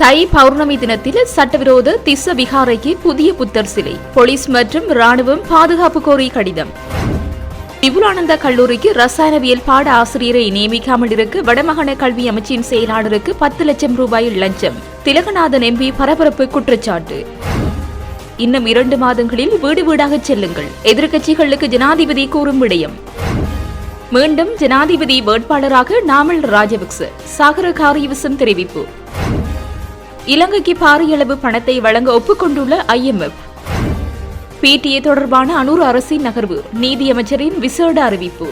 தை பௌர்ணமி தினத்தில் சட்டவிரோத திஸ்ஸ விகாரைக்கு புதிய புத்தர் சிலை. போலீஸ் மற்றும் ராணுவம் பாதுகாப்பு கோரி கடிதம். விபுலானந்த கல்லூரிக்கு ரசாயனவியல் பாட ஆசிரியரை நியமிக்காமல் இருக்க வடமாகாண கல்வி அமைச்சின் செயலாளருக்கு பத்து லட்சம் ரூபாய் லஞ்சம். திலகநாதன் எம்பி பரபரப்பு குற்றச்சாட்டு. இன்னும் இரண்டு மாதங்களில் வீடு வீடாக செல்லுங்கள். எதிர்க்கட்சிகளுக்கு ஜனாதிபதி கூறும் விடயம். மீண்டும் ஜனாதிபதி வேட்பாளராக நாமல் ராஜபக்ச. சாகர காரியவசம் தெரிவிப்பு. இலங்கைக்கு பாரியளவு பணத்தை வழங்க ஒப்புக்கொண்டுள்ள ஐஎம்எஃப் பிடிஏ தொடர்பான அனூர் அரசின் நகர்வு நீதியமைச்சரின் விசேட அறிவிப்பு.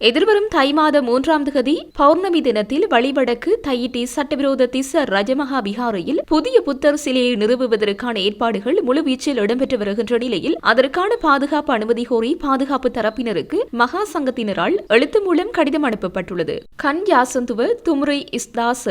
எதிர்வரும் தை மாதம் மூன்றாம் திகதி பௌர்ணமி தினத்தில் வழிவடக்கு தையிட்டி சட்டவிரோத திச ரஜமகா விகாரையில் புதிய புத்தர் சிலையை நிறுவுவதற்கான ஏற்பாடுகள் முழுவீச்சில் இடம்பெற்று வருகின்ற நிலையில் அதற்கான பாதுகாப்பு அனுமதி கோரி பாதுகாப்பு தரப்பினருக்கு மகா சங்கத்தினரால் எழுத்து மூலம் கடிதம் அனுப்பப்பட்டுள்ளது. கண் யாசந்துவ தும்ரை இஸ்தாச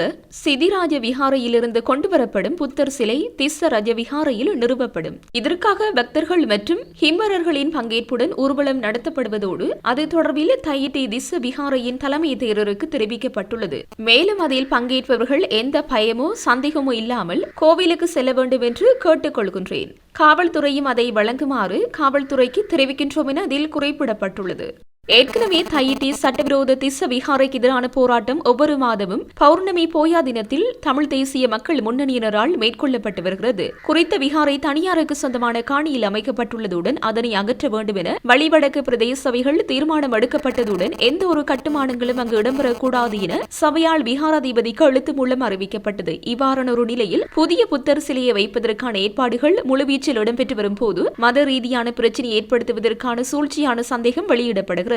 சிதிராஜ விகாரையிலிருந்து கொண்டுவரப்படும் புத்தர் சிலை திஸ்ஸ ரஜ விகாரையில் நிறுவப்படும். இதற்காக பக்தர்கள் மற்றும் ஹிம்பரர்களின் பங்கேற்புடன் ஊர்வலம் நடத்தப்படுவதோடு அது தொடர்பில் தையிட்டி திஸ்ஸ விகாரையின் தலைமை தேரருக்கு தெரிவிக்கப்பட்டுள்ளது. மேலும் அதில் பங்கேற்பவர்கள் எந்த பயமோ சந்தேகமோ இல்லாமல் கோவிலுக்கு செல்ல வேண்டும் என்று கேட்டுக்கொள்கின்றேன் காவல்துறையும் அதை வழங்குமாறு காவல்துறைக்கு தெரிவிக்கின்றோம் என அதில் குறிப்பிடப்பட்டுள்ளது. ஏற்கனவே தயிட்டி சட்டவிரோத திச விகாரைக்கு எதிரான போராட்டம் ஒவ்வொரு மாதமும் பௌர்ணமி போயா தினத்தில் தமிழ் தேசிய மக்கள் முன்னணியினரால் மேற்கொள்ளப்பட்டு வருகிறது. குறித்த விகாரை தனியாருக்கு சொந்தமான காணியில் அமைக்கப்பட்டுள்ளதுடன் அதனை அகற்ற வேண்டும் என வழிவடக்கு பிரதேச சபைகள் தீர்மானம் எடுக்கப்பட்டதுடன் எந்த ஒரு கட்டுமானங்களும் அங்கு இடம்பெறக்கூடாது என சபையால் விகாராதிபதிக்கு எழுத்து மூலம் அறிவிக்கப்பட்டது. இவ்வாறான ஒரு நிலையில் புதிய புத்தர் சிலையை வைப்பதற்கான ஏற்பாடுகள் முழுவீச்சில் இடம்பெற்று வரும் போது மத ரீதியான பிரச்சினை ஏற்படுத்துவதற்கான சூழ்ச்சியான சந்தேகம் வெளியிடப்படுகிறது.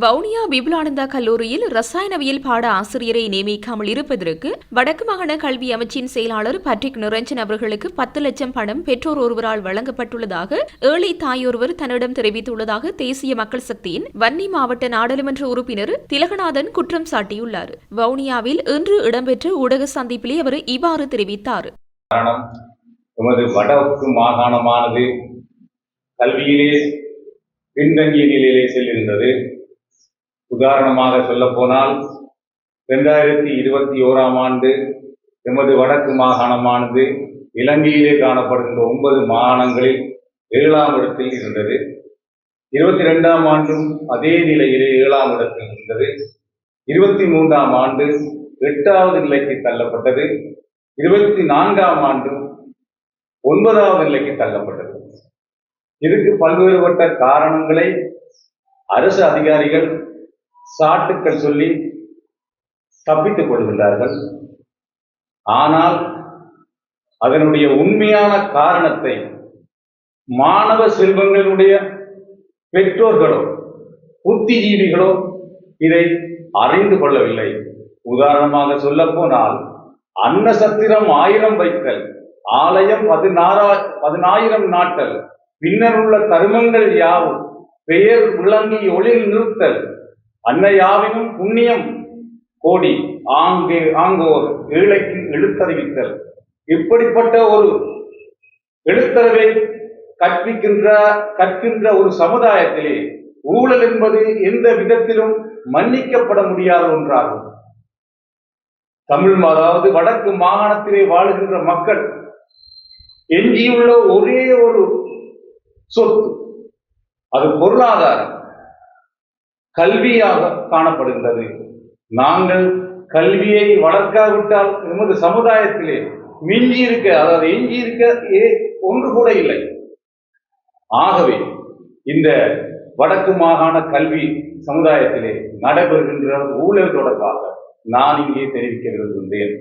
வவுனியா விபுலானந்தா கல்லூரியில் ரசாயனவியல் பாட ஆசிரியரை நியமிக்காமல் இருப்பதற்கு வடக்கு மாகாண கல்வி அமைச்சின் செயலாளர் பட்ரிக் நிரஞ்சன் அவர்களுக்கு பத்து லட்சம் பணம் பெற்றோர் ஒருவரால் வழங்கப்பட்டுள்ளதாக ஏழை தாயொருவர் தன்னிடம் தெரிவித்துள்ளதாக தேசிய மக்கள் சக்தியின் வன்னி மாவட்ட நாடாளுமன்ற உறுப்பினர் திலகநாதன் குற்றம் சாட்டியுள்ளார். வவுனியாவில் இன்று இடம்பெற்ற ஊடக சந்திப்பிலே அவர் இவ்வாறு தெரிவித்தார். வடக்கு மாகாணமானது கல்வியிலே பின்தங்கிய நிலையிலே செல்கின்றது. உதாரணமாக சொல்லப்போனால் இரண்டாயிரத்தி இருபத்தி ஓராம் ஆண்டு எமது வடக்கு மாகாணமானது இலங்கையிலே காணப்படுகின்ற ஒன்பது மாகாணங்களில் ஏழாம் இடத்தில் இருந்தது. இருபத்தி ரெண்டாம் ஆண்டும் அதே நிலையிலே ஏழாம் இடத்தில் இருந்தது. இருபத்தி மூன்றாம் ஆண்டு எட்டாவது நிலைக்கு தள்ளப்பட்டது. இருபத்தி நான்காம் ஆண்டு ஒன்பதாவது நிலைக்கு தள்ளப்பட்டது. இதுக்கு பல்வேறுபட்ட காரணங்களை அரசு அதிகாரிகள் சாட்டுக்கள் சொல்லி தப்பித்துக் கொள்கின்றார்கள். ஆனால் அதனுடைய உண்மையான காரணத்தை மாணவ செல்வங்களுடைய பெற்றோர்களோ புத்திஜீவிகளோ இதை அறிந்து கொள்ளவில்லை. உதாரணமாக சொல்ல போனால் அன்னசத்திரம் ஆயிரம் வைத்தல் ஆலயம் பதினாறா பதினாயிரம் நாட்டல் பின்னர் உள்ள கருமங்கள் யாவும் பெயர் விளங்கி ஒளிர் நிறுத்தல். அன்னையாவினும் புண்ணியம் கோடி ஆங்கே ஆங்கோர் ஏழைக்கு எழுத்தறிவித்தல். இப்படிப்பட்ட ஒரு எழுத்தறிவை கற்பிக்கின்ற கற்கின்ற ஒரு சமுதாயத்திலே ஊழல் என்பது எந்த விதத்திலும் மன்னிக்கப்பட முடியாத ஒன்றாகும். தமிழ் அதாவது வடக்கு மாகாணத்திலே வாழுகின்ற மக்கள் எஞ்சியுள்ள ஒரே ஒரு சொத்து. அது பொருளாதாரம். கல்வியாக காணப்படுகின்றது. நாங்கள் கல்வியை வளர்க்காவிட்டால் எமது சமுதாயத்திலே மிஞ்சி இருக்க அதாவது எஞ்சி இருக்க ஏ- ஒன்று கூட இல்லை. ஆகவே இந்த வடக்கு மாகாண கல்வி சமுதாயத்திலே நடைபெறுகின்ற ஊழல் தொடர்பாக நான் இங்கே தெரிவிக்க விரும்புகின்றேன்.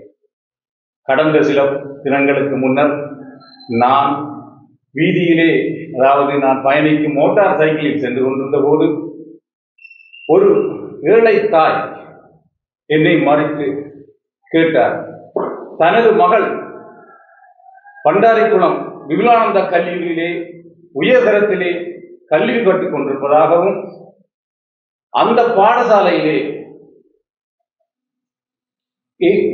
கடந்த சில தினங்களுக்கு முன்னர் நான் வீதியிலே அதாவது நான் பயணிக்கும் மோட்டார் சைக்கிளில் சென்று கொண்டிருந்த போது ஒரு ஏழை தாய் என்னை மறைத்து கேட்டார். தனது மகள் பண்டாரிக்குளம் விபுலானந்த கல்லூரியிலே உயர்தரத்திலே கல்வி கற்றுக் கொண்டிருப்பதாகவும் அந்த பாடசாலையிலே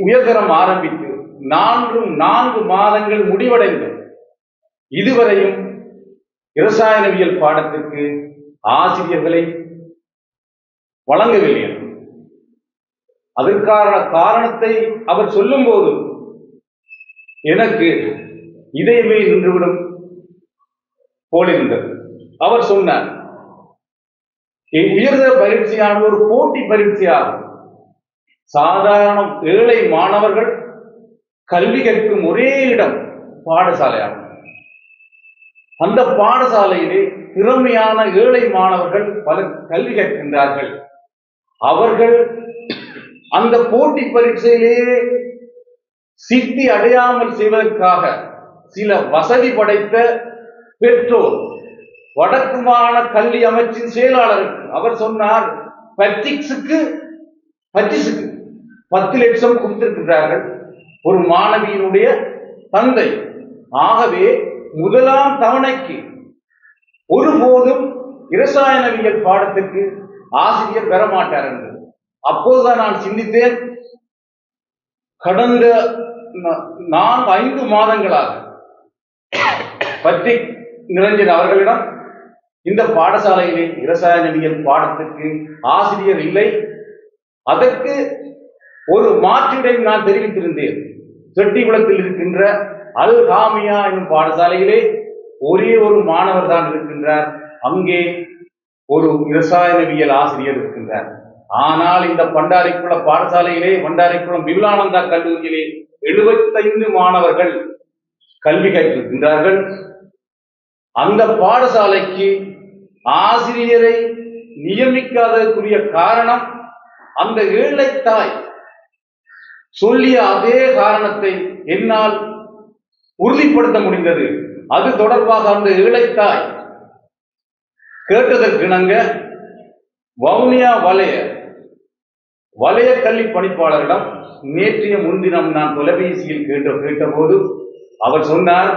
உயர்தரம் ஆரம்பித்து நான்கு நான்கு மாதங்கள் முடிவடைந்தது. இதுவரையும் இரசாயனவியல் பாடத்திற்கு ஆசிரியர்களை வழங்கவில்லை. அதற்கான காரணத்தை அவர் சொல்லும்போது எனக்கு இதயமே நின்றுவிடும் போலிருந்தது. அவர் சொன்னார் என் உயர்தர ஒரு போட்டி பரீட்சையாகும் சாதாரண ஏழை மாணவர்கள் கல்வி கற்கும் ஒரே இடம் பாடசாலையாகும். அந்த பாடசாலையிலே திறமையான ஏழை மாணவர்கள் பலர் கல்வி கற்கின்றார்கள். அவர்கள் அந்த போட்டி பரீட்சையிலேயே சித்தி அடையாமல் செய்வதற்காக சில வசதி படைத்த பெற்றோர் வடக்கு மாகாண கல்வி அமைச்சின் செயலாளருக்கு அவர் சொன்னார் பட்டிக்ஸுக்கு பட்டிஸுக்கு பத்து லட்சம் கொடுத்திருக்கிறார்கள் ஒரு மாணவியினுடைய தந்தை. ஆகவே முதலாம் தவணைக்கு ஒருபோதும் இரசாயனவியல் பாடத்திற்கு ஆசிரியர் பெற மாட்டார் என்று. அப்போதுதான் நான் சிந்தித்தேன். கடந்த நான்கு ஐந்து மாதங்களாக பற்றி நிரஞ்சன் அவர்களிடம் இந்த பாடசாலையிலே இரசாயனவியல் பாடத்துக்கு ஆசிரியர் இல்லை. அதற்கு ஒரு மாற்றிடை நான் தெரிவித்திருந்தேன். செட்டிகுளத்தில் இருக்கின்ற அல் ஹாமியா என்னும் பாடசாலையிலே ஒரே ஒரு மாணவர் தான் இருக்கின்றார். அங்கே ஒரு இரசாயனவியல் ஆசிரியர் இருக்கின்றார். ஆனால் இந்த பண்டாரிக்குள பாடசாலையிலே பண்டாரிக்குளம் விபுலானந்தா கல்லூரியிலே எழுபத்தைந்து மாணவர்கள் கல்வி கற்றிருக்கின்றார்கள். அந்த பாடசாலைக்கு ஆசிரியரை நியமிக்காததற்குரிய காரணம் அந்த ஏழை தாய் சொல்லிய அதே காரணத்தை என்னால் உறுதிப்படுத்த முடிந்தது. அது தொடர்பாக அந்த இழைத்தாய் தாய் கேட்டதற்கிணங்க வவுனியா வலய வலய கல்வி பணிப்பாளரிடம் நேற்றைய முன்தினம் நான் தொலைபேசியில் கேட்ட கேட்டபோது அவர் சொன்னார்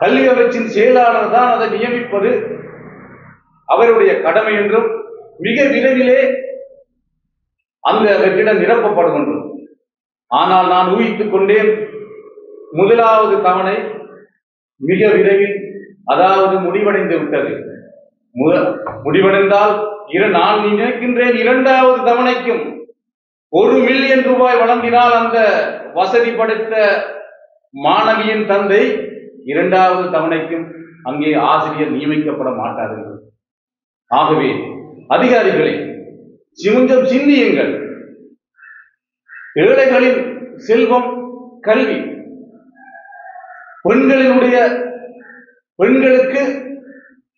கல்வி அமைச்சின் செயலாளர் தான் அதை நியமிப்பது அவருடைய கடமை என்றும் மிக விரைவிலே அந்த வெற்றிடம் நிரப்பப்படும் என்றும் ஆனால் நான் ஊகித்துக் கொண்டேன் முதலாவது தவணை மிக விரைவில் அதாவது முடிவடைந்து விட்டது. மு- முடிவடைந்தால் இரு நான் நினைக்கின்றேன் இரண்டாவது தவணைக்கும் ஒரு மில்லியன் ரூபாய் வழங்கினால் அந்த வசதி படைத்த மாணவியின் தந்தை இரண்டாவது தவணைக்கும் அங்கே ஆசிரியர் நியமிக்கப்பட மாட்டார் என்று. ஆகவே அதிகாரிகளே கொஞ்சம் சிந்தியுங்கள். ஏழைகளின் செல்வம் கல்வி. பெண்களினுடைய பெண்களுக்கு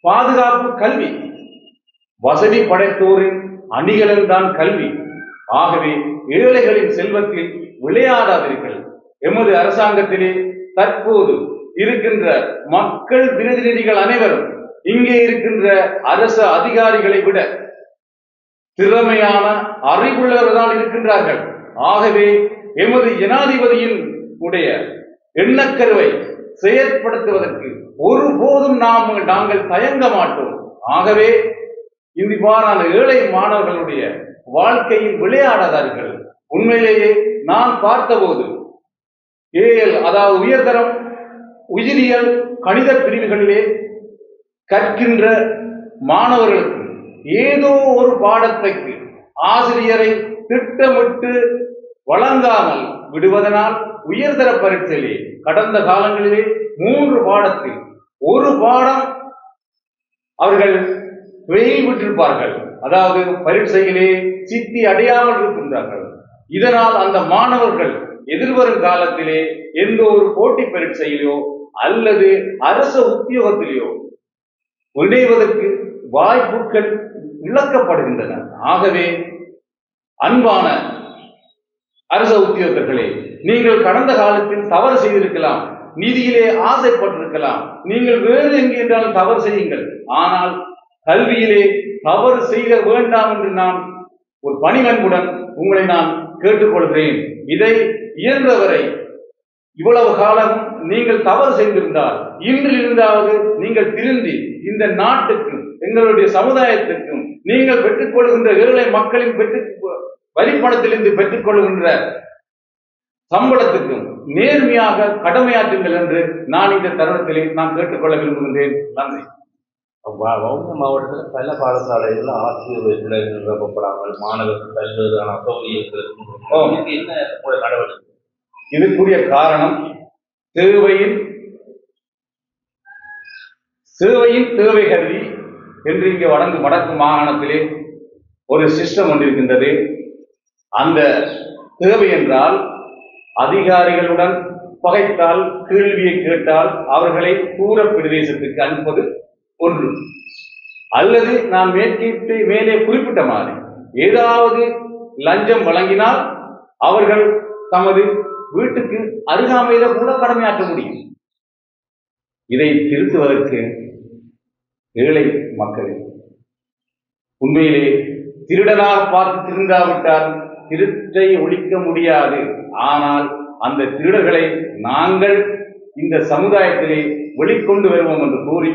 பாதுகாப்பு கல்வி. வசதி படைத்தோரின் அணிகலன் தான் கல்வி. ஆகவே ஏழைகளின் செல்வத்தில் விளையாடாதீர்கள். எமது அரசாங்கத்திலே தற்போது இருக்கின்ற மக்கள் பிரதிநிதிகள் அனைவரும் இங்கே இருக்கின்ற அரசு அதிகாரிகளை விட திறமையான அறிவுள்ளவர்கள் இருக்கின்றார்கள். ஆகவே எமது ஜனாதிபதியின் உடைய எண்ணக்கருவை செயற்படுத்துவதற்கு ஒருபோதும் நாம் நாங்கள் தயங்க மாட்டோம். ஆகவே இவ்வாறான ஏழை மாணவர்களுடைய வாழ்க்கையில் விளையாடாதார்கள். உண்மையிலேயே நான் பார்த்தபோது ஏஎல் அதாவது உயர்தரம் உயிரியல் கணித பிரிவுகளிலே கற்கின்ற மாணவர்களுக்கு ஏதோ ஒரு பாடத்தைக்கு ஆசிரியரை திட்டமிட்டு வழங்காமல் விடுவதனால் உயர்தர பரீட்சையிலே கடந்த காலங்களிலே மூன்று பாடத்தில் ஒரு பாடம் அவர்கள் வெயில் விட்டிருப்பார்கள். அதாவது பரீட்சையிலே சித்தி அடையாமல் இருக்கின்றார்கள். இதனால் அந்த மாணவர்கள் எதிர்வரும் காலத்திலே எந்த ஒரு போட்டி பரீட்சையிலோ அல்லது அரச உத்தியோகத்திலேயோ இணைவதற்கு வாய்ப்புகள் இழக்கப்படுகின்றன. ஆகவே அன்பான அரச உத்தியோகர்களே நீங்கள் கடந்த காலத்தில் தவறு செய்திருக்கலாம் நிதியிலே ஆசைப்பட்டிருக்கலாம் நீங்கள் வேறு எங்கே என்றாலும் தவறு செய்யுங்கள். ஆனால் கல்வியிலே தவறு செய்ய வேண்டாம் என்று நான் ஒரு பணிவன்புடன் உங்களை நான் கேட்டுக்கொள்கிறேன். இதை இயன்றவரை இவ்வளவு காலம் நீங்கள் தவறு செய்திருந்தால் இன்றிலிருந்தாவது நீங்கள் திருந்தி இந்த நாட்டுக்கும் எங்களுடைய சமுதாயத்துக்கும் நீங்கள் பெற்றுக்கொள்கின்ற ஏழை மக்களின் பெற்று வரிப்பணத்திலிருந்து பெற்றுக்கொள்கின்ற சம்பளத்துக்கும் நேர்மையாக கடமையாற்றுங்கள் என்று நான் இந்த தருணத்திலே நான் கேட்டுக்கொள்ள விரும்புகின்றேன். நன்றி. வவுனியா மாவட்டத்தில் பல பாடசாலைகளில் ஆசிரியர் நிரப்பப்படாமல் மாணவர்கள் பல்வேறான. அசௌகரியங்களுக்கு என்ன நடவடிக்கை? இதுக்குரிய காரணம் தேவையின் சேவையின் தேவை கருதி என்று இங்கே வடக்கு வடக்கு மாகாணத்திலே ஒரு சிஸ்டம் ஒன்றிருக்கின்றது. அந்த தேவை என்றால் அதிகாரிகளுடன் பகைத்தால் கேள்வியை கேட்டால் அவர்களை தூர பிரதேசத்துக்கு அனுப்பது ஒன்று. அல்லது நான் மேற்கிட்டு மேலே குறிப்பிட்ட மாதிரி ஏதாவது லஞ்சம் வழங்கினால் அவர்கள் தமது வீட்டுக்கு அருகாமையில கூட கடமையாற்ற முடியும். இதை திருத்துவதற்கு ஏழை மக்களே உண்மையிலே திருடனாக பார்த்து திருந்தாவிட்டால் திருட்டை ஒழிக்க முடியாது. ஆனால் அந்த திருடர்களை நாங்கள் இந்த சமுதாயத்திலே வெளிக்கொண்டு வருவோம் என்று கூறி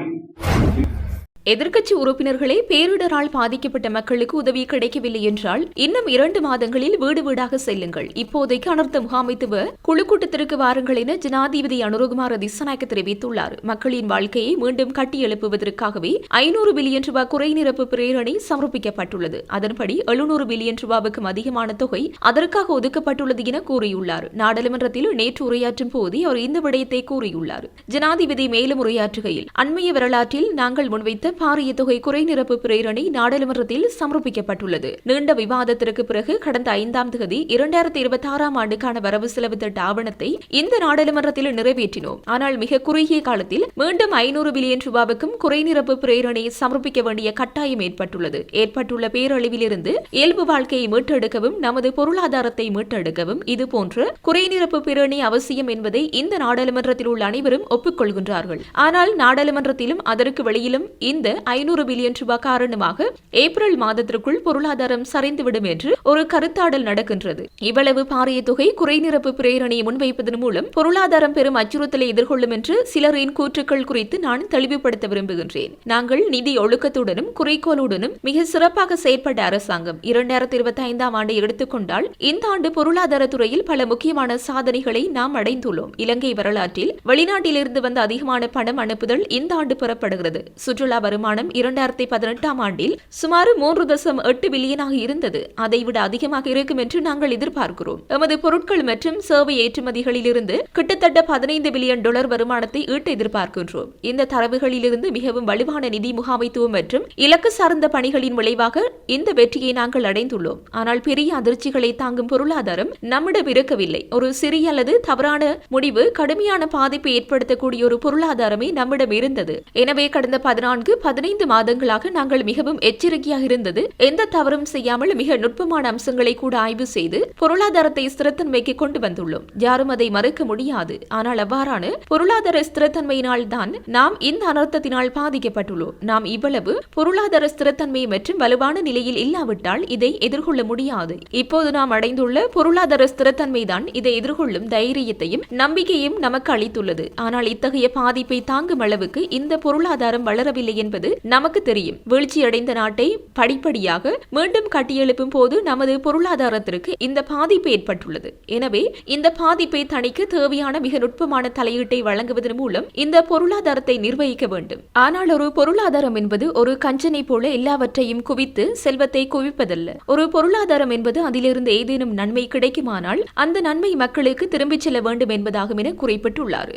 எதிர்க்கட்சி உறுப்பினர்களே பேரிடரால் பாதிக்கப்பட்ட மக்களுக்கு உதவி கிடைக்கவில்லை என்றால் இன்னும் இரண்டு மாதங்களில் வீடு வீடாக செல்லுங்கள். இப்போதைக்கு அனர்த்த முகாமைத்துவ குழு கூட்டத்திற்கு வாருங்கள் என ஜனாதிபதி அனுரகுமார திசநாயக்க தெரிவித்துள்ளார். மக்களின் வாழ்க்கையை மீண்டும் கட்டியெழுப்புவதற்காகவே ஐநூறு பில்லியன் ரூபாய் குறைநிரப்பு பிரேரணை சமர்ப்பிக்கப்பட்டுள்ளது. அதன்படி எழுநூறு பில்லியன் ரூபாவுக்கும் அதிகமான தொகை அதற்காக ஒதுக்கப்பட்டுள்ளது என கூறியுள்ளார். நாடாளுமன்றத்தில் நேற்று உரையாற்றும் போதே அவர் இந்த விடயத்தை கூறியுள்ளார். ஜனாதிபதி மேலும் உரையாற்றுகையில் அண்மைய வரலாற்றில் நாங்கள் முன்வைத்த பாரிய தொகை குறைநிரப்பு பிரேரணி நாடாளுமன்றத்தில் சமர்ப்பிக்கப்பட்டுள்ளது. நீண்ட விவாதத்திற்கு பிறகு கடந்த ஐந்தாம் தேதி இரண்டாயிரத்தி இருபத்தி ஆறாம் ஆண்டுக்கான வரவு செலவு திட்ட ஆவணத்தை இந்த நாடாளுமன்றத்தில் நிறைவேற்றினோம். ஆனால் மிக குறுகிய காலத்தில் மீண்டும் ஐநூறு பில்லியன் ரூபாவுக்கும் குறைநிரப்பு பிரேரணி சமர்ப்பிக்க வேண்டிய கட்டாயம் ஏற்பட்டுள்ளது. ஏற்பட்டுள்ள பேரழிவிலிருந்து இயல்பு வாழ்க்கையை மீட்டெடுக்கவும் நமது பொருளாதாரத்தை மீட்டெடுக்கவும் இதுபோன்ற குறைநிரப்பு பிரேரணி அவசியம் என்பதை இந்த நாடாளுமன்றத்தில் உள்ள அனைவரும் ஒப்புக்கொள்கின்றார்கள். ஆனால் நாடாளுமன்றத்திலும் அதற்கு வெளியிலும் இந்த ஐநூறு பில்லியன் ரூபாய் காரணமாக ஏப்ரல் மாதத்திற்குள் பொருளாதாரம் சரிந்துவிடும் என்று ஒரு கருத்தாடல் நடக்கின்றது. இவ்வளவு பாரிய தொகை குறைநிரப்பு பிரேரணையை முன்வைப்பதன் மூலம் பொருளாதாரம் பெரும் அச்சுறுத்தலை எதிர்கொள்ளும் என்று சிலரின் கூற்றுக்கள் குறித்து நான் தெளிவுபடுத்த விரும்புகின்றேன். நாங்கள் நிதி ஒழுக்கத்துடனும் குறிக்கோளுடனும் மிக சிறப்பாக செயற்பட்ட அரசாங்கம் இரண்டாயிரத்தி இருபத்தி ஐந்தாம் ஆண்டை எடுத்துக்கொண்டால் இந்த ஆண்டு பொருளாதாரத்துறையில் பல முக்கியமான சாதனைகளை நாம் அடைந்துள்ளோம். இலங்கை வரலாற்றில் வெளிநாட்டிலிருந்து வந்த அதிகமான பணம் அனுப்புதல் இந்த ஆண்டு பெறப்படுகிறது. சுற்றுலா வருமானம் இரண்டாயிரத்தி பதினெட்டாம் ஆண்டில் சுமார் மூன்று தசம் எட்டு பில்லியனாக இருந்தது. அதைவிட அதிகமாக இருக்கும் என்று நாங்கள் எதிர்பார்க்கிறோம். எமது பொருட்கள் மற்றும் சேவை ஏற்றுமதிகளிலிருந்து கிட்டத்தட்ட பதினைந்து பில்லியன் டாலர் வருமானத்தை ஈட்ட எதிர்பார்க்கின்றோம். இந்த தரவுகளிலிருந்து மிகவும் வலுவான நிதி முகாமைத்துவம் மற்றும் இலக்கு சார்ந்த பணிகளின் விளைவாக இந்த வெற்றியை நாங்கள் அடைந்துள்ளோம். ஆனால் பெரிய அதிர்ச்சிகளை தாங்கும் பொருளாதாரம் நம்மிடம் இருக்கவில்லை. ஒரு சிறிய அல்லது தவறான முடிவு கடுமையான பாதிப்பை ஏற்படுத்தக்கூடிய ஒரு பொருளாதாரமே நம்மிடம் இருந்தது. எனவே கடந்த பதினான்கு பதினைந்து மாதங்களாக நாங்கள் மிகவும் எச்சரிக்கையாக இருந்தது. எந்த தவறும் செய்யாமல் மிக நுட்பமான அம்சங்களை கூட ஆய்வு செய்து பொருளாதாரத்தை ஸ்திரத்தன்மைக்கு கொண்டு வந்துள்ளோம். யாரும் அதை மறுக்க முடியாது. ஆனால் அவ்வாறான பொருளாதார ஸ்திரத்தன்மையினால் தான் நாம் இந்த அனர்த்தத்தினால் பாதிக்கப்பட்டுள்ளோம். நாம் இவ்வளவு பொருளாதார ஸ்திரத்தன்மை மற்றும் வலுவான நிலையில் இல்லாவிட்டால் இதை எதிர்கொள்ள முடியாது. இப்போது நாம் அடைந்துள்ள பொருளாதார ஸ்திரத்தன்மை தான் இதை எதிர்கொள்ளும் தைரியத்தையும் நம்பிக்கையும் நமக்கு அளித்துள்ளது. ஆனால் இத்தகைய பாதிப்பை தாங்கும் அளவுக்கு இந்த பொருளாதாரம் வளரவில்லை என்பது நமக்கு தெரியும். வீழ்ச்சியடைந்த நாட்டை படிப்படியாக மீண்டும் கட்டியெழுப்பும் போது நமது பொருளாதாரத்திற்கு இந்த பாதிப்பு ஏற்பட்டுள்ளது. எனவே இந்த பாதிப்பை தணிக்க தேவையான மிக நுட்பமான தலையீட்டை வழங்குவதன் மூலம் இந்த பொருளாதாரத்தை நிர்வகிக்க வேண்டும். ஆனால் ஒரு பொருளாதாரம் என்பது ஒரு கஞ்சனை போல எல்லாவற்றையும் குவித்து செல்வத்தை குவிப்பதல்ல. ஒரு பொருளாதாரம் என்பது அதிலிருந்து ஏதேனும் நன்மை கிடைக்குமானால் அந்த நன்மை மக்களுக்கு திரும்பிச் செல்ல வேண்டும் என்பதாகும் என குறிப்பிட்டுள்ளார்.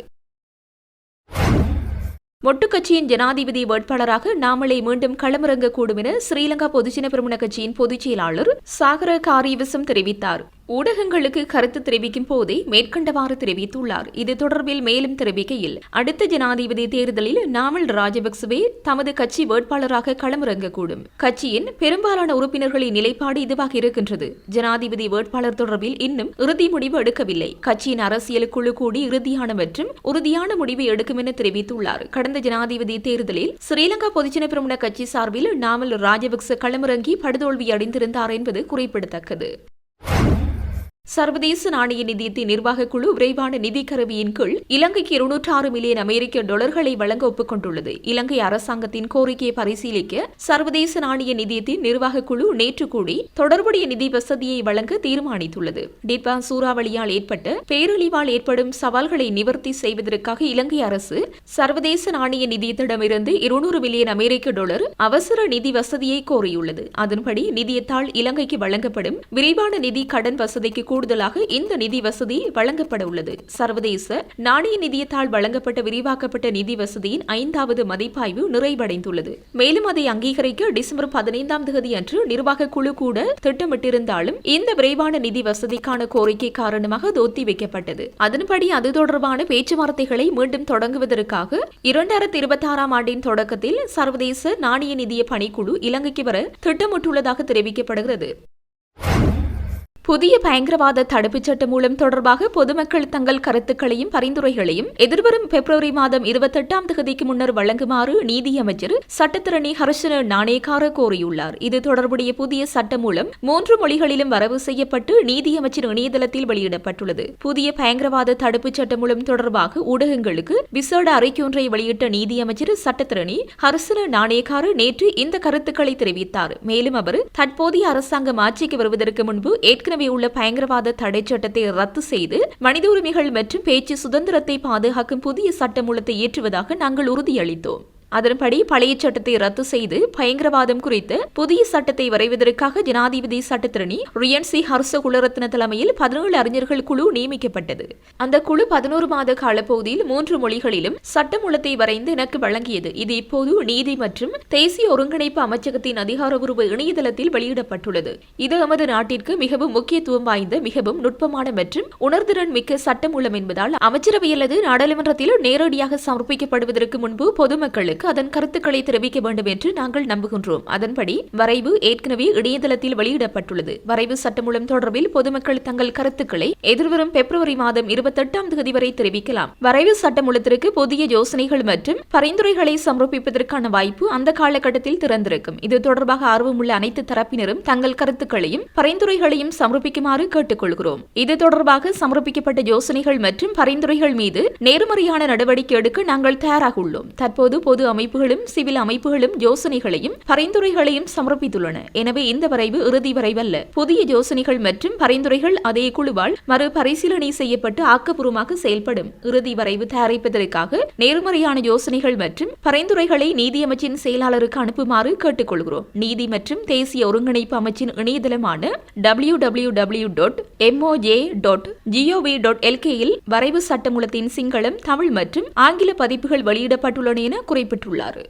மொட்டு கட்சியின் ஜனாதிபதி வேட்பாளராக நாமளை மீண்டும் களமிறங்கக்கூடும் என ஸ்ரீலங்கா பொதுஜன பெருமுன கட்சியின் பொதுச் செயலாளர் சாகர காரியவசம் தெரிவித்தார். ஊடகங்களுக்கு கருத்து தெரிவிக்கும் போதே மேற்கண்டவாறு தெரிவித்துள்ளார். இது தொடர்பில் மேலும் தெரிவிக்கையில் அடுத்த ஜனாதிபதி தேர்தலில் நாமல் ராஜபக்சவே தமது கட்சி வேட்பாளராக களமிறங்கக்கூடும். கட்சியின் பெரும்பாலான உறுப்பினர்களின் நிலைப்பாடு இதுவாக இருக்கின்றது. ஜனாதிபதி வேட்பாளர் தொடர்பில் இன்னும் இறுதி முடிவு எடுக்கவில்லை. கட்சியின் அரசியல் குழு கூடி இறுதியான மற்றும் உறுதியான முடிவை எடுக்கும் என தெரிவித்துள்ளார். கடந்த ஜனாதிபதி தேர்தலில் ஸ்ரீலங்கா பொதுஜன பிரமுன கட்சி சார்பில் நாமல் ராஜபக்ச களமிறங்கி படுதோல்வி அடைந்திருந்தார் என்பது குறிப்பிடத்தக்கது. சர்வதேச நாணய நிதியத்தின் நிர்வாக குழு விரைவான நிதி கருவியின் கீழ் இலங்கைக்கு இருநூற்று ஆறு மில்லியன் அமெரிக்க டாலர்களை வழங்க ஒப்புக்கொண்டுள்ளது. இலங்கை அரசாங்கத்தின் கோரிக்கையை பரிசீலிக்க சர்வதேச நாணய நிதியத்தின் நிர்வாக குழு நேற்று கூடி தொடர்புடைய நிதி வசதியை வழங்க தீர்மானித்துள்ளது. டிட்பா சூறாவளியால் ஏற்பட்ட பேரழிவால் ஏற்படும் சவால்களை நிவர்த்தி செய்வதற்காக இலங்கை அரசு சர்வதேச நாணய நிதியத்திடமிருந்து இருநூறு மில்லியன் அமெரிக்க டாலர் அவசர நிதி வசதியை கோரியுள்ளது. அதன்படி நிதியத்தால் இலங்கைக்கு வழங்கப்படும் விரைவான நிதி கடன் வசதிக்கு கூடுதலாக இந்த நிதி வசதி வழங்கப்பட உள்ளது. சர்வதேச நாணய நிதியத்தால் வழங்கப்பட்ட விரிவாக்கப்பட்ட நிதி வசதியின் ஐந்தாவது மதிப்பாய்வு நிறைவடைந்துள்ளது. மேலும் அதை அங்கீகரிக்க டிசம்பர் பதினைந்தாம் தேதி அன்று நிர்வாக குழு கூட திட்டமிட்டிருந்தாலும் இந்த விரைவான நிதி வசதிக்கான கோரிக்கை காரணமாக தோத்தி வைக்கப்பட்டது. அதன்படி அது தொடர்பான பேச்சுவார்த்தைகளை மீண்டும் தொடங்குவதற்காக இரண்டாயிரத்தி இருபத்தி ஆறாம் ஆண்டின் தொடக்கத்தில் சர்வதேச நாணய நிதிய பணிக்குழு இலங்கைக்கு வர திட்டமிட்டுள்ளதாக தெரிவிக்கப்படுகிறது. புதிய பயங்கரவாத தடுப்புச் சட்டம் மூலம் தொடர்பாக பொதுமக்கள் தங்கள் கருத்துக்களையும் பரிந்துரைகளையும் எதிர்வரும் பிப்ரவரி மாதம் இருபத்தெட்டாம் தேதிக்கு முன்னர் வழங்குமாறு நீதியமைச்சர் சட்டத்திரணி ஹர்ஷன நாணேகார கோரியுள்ளார். இது தொடர்புடைய புதிய சட்ட மூலம் மூன்று மொழிகளிலும் வரவு செய்யப்பட்டு நீதியமைச்சர் இணையதளத்தில் வெளியிடப்பட்டுள்ளது. புதிய பயங்கரவாத தடுப்புச் சட்டம் மூலம் தொடர்பாக ஊடகங்களுக்கு விசேட அறிக்கையொன்றை வெளியிட்ட நீதியமைச்சர் சட்டத்திரணி ஹர்ஷன நாணேகார நேற்று இந்த கருத்துக்களை தெரிவித்தார். மேலும் அவர் தற்போதைய அரசாங்கம் ஆட்சிக்கு வருவதற்கு முன்பு ஏற்கனவே உள்ள பயங்கரவாத தடை சட்டத்தை ரத்து செய்து மனித உரிமைகள் மற்றும் பேச்சு சுதந்திரத்தை பாதுகாக்கும் புதிய சட்டமூலத்தை ஏற்றுவதாக நாங்கள் உறுதியளித்தோம். அதன்படி பழைய சட்டத்தை ரத்து செய்து பயங்கரவாதம் குறித்து புதிய சட்டத்தை வரைவதற்காக ஜனாதிபதி சட்டத்திரணி ரியன் சி. ஹர்ச குலரத்ன தலைமையில் பதினேழு அறிஞர்கள் குழு நியமிக்கப்பட்டது. அந்த குழு பதினோரு மாத காலப்பகுதியில் மூன்று மொழிகளிலும் சட்டமூலத்தை வரைந்து எனக்கு வழங்கியது. இது இப்போது நீதி மற்றும் தேசிய ஒருங்கிணைப்பு அமைச்சகத்தின் அதிகாரப்பூர்வ இணையதளத்தில் வெளியிடப்பட்டுள்ளது. இது எமது நாட்டிற்கு மிகவும் முக்கியத்துவம் வாய்ந்த மிகவும் நுட்பமான மற்றும் உணர்திறன் மிக்க சட்டமூலம் என்பதால் அமைச்சரவை அல்லது நாடாளுமன்றத்தில் நேரடியாக சமர்ப்பிக்கப்படுவதற்கு முன்பு பொதுமக்களுக்கு அதன் கருத்துக்களை தெரிவிக்க வேண்டும் என்று நாங்கள் நம்புகின்றோம். அதன்படி வரைவு ஏற்கனவே இணையதளத்தில் வெளியிடப்பட்டுள்ளது. வரைவு சட்டமூலம் தொடர்பில் பொதுமக்கள் தங்கள் கருத்துக்களை எதிர்வரும் பிப்ரவரி மாதம் இருபத்தெட்டாம் தேதி வரை தெரிவிக்கலாம். வரைவு சட்டமூலத்திற்கு புதிய யோசனைகள் மற்றும் பரிந்துரைகளை சமர்ப்பிப்பதற்கான வாய்ப்பு அந்த காலகட்டத்தில் திறந்திருக்கும். இது தொடர்பாக ஆர்வமுள்ள அனைத்து தரப்பினரும் தங்கள் கருத்துக்களையும் பரிந்துரைகளையும் சமர்ப்பிக்குமாறு கேட்டுக்கொள்கிறோம். இது தொடர்பாக சமர்ப்பிக்கப்பட்ட யோசனைகள் மற்றும் பரிந்துரைகள் மீது நேர்மறையான நடவடிக்கை எடுக்க நாங்கள் தயாராக உள்ளோம். தற்போது பொது அமைப்புகளும் சிவில் அமைப்புகளும் யோசனைகளையும் பரிந்துரைகளையும் சமர்ப்பித்துள்ளன. எனவே இந்த வரைவு இறுதி வரைவல்ல. புதிய யோசனைகள் மற்றும் பரிந்துரைகள் அதே குழுவால் மறு பரிசீலனை செய்யப்பட்டு ஆக்கப்பூர்வமாக செயல்படும். இறுதி வரைவு தயாரிப்பதற்காக நேர்மறையான யோசனைகள் மற்றும் பரிந்துரைகளை நீதியமைச்சின் செயலாளருக்கு அனுப்புமாறு கேட்டுக்கொள்கிறோம். நீதி மற்றும் தேசிய ஒருங்கிணைப்பு அமைச்சின் இணையதளமான W W W dot MOA dot GOV dot எல்கேயில் வரைவு சட்டமூலத்தின் சிங்களம் தமிழ் மற்றும் ஆங்கில பதிப்புகள் வெளியிடப்பட்டுள்ளன என பெற்றுள்ளார்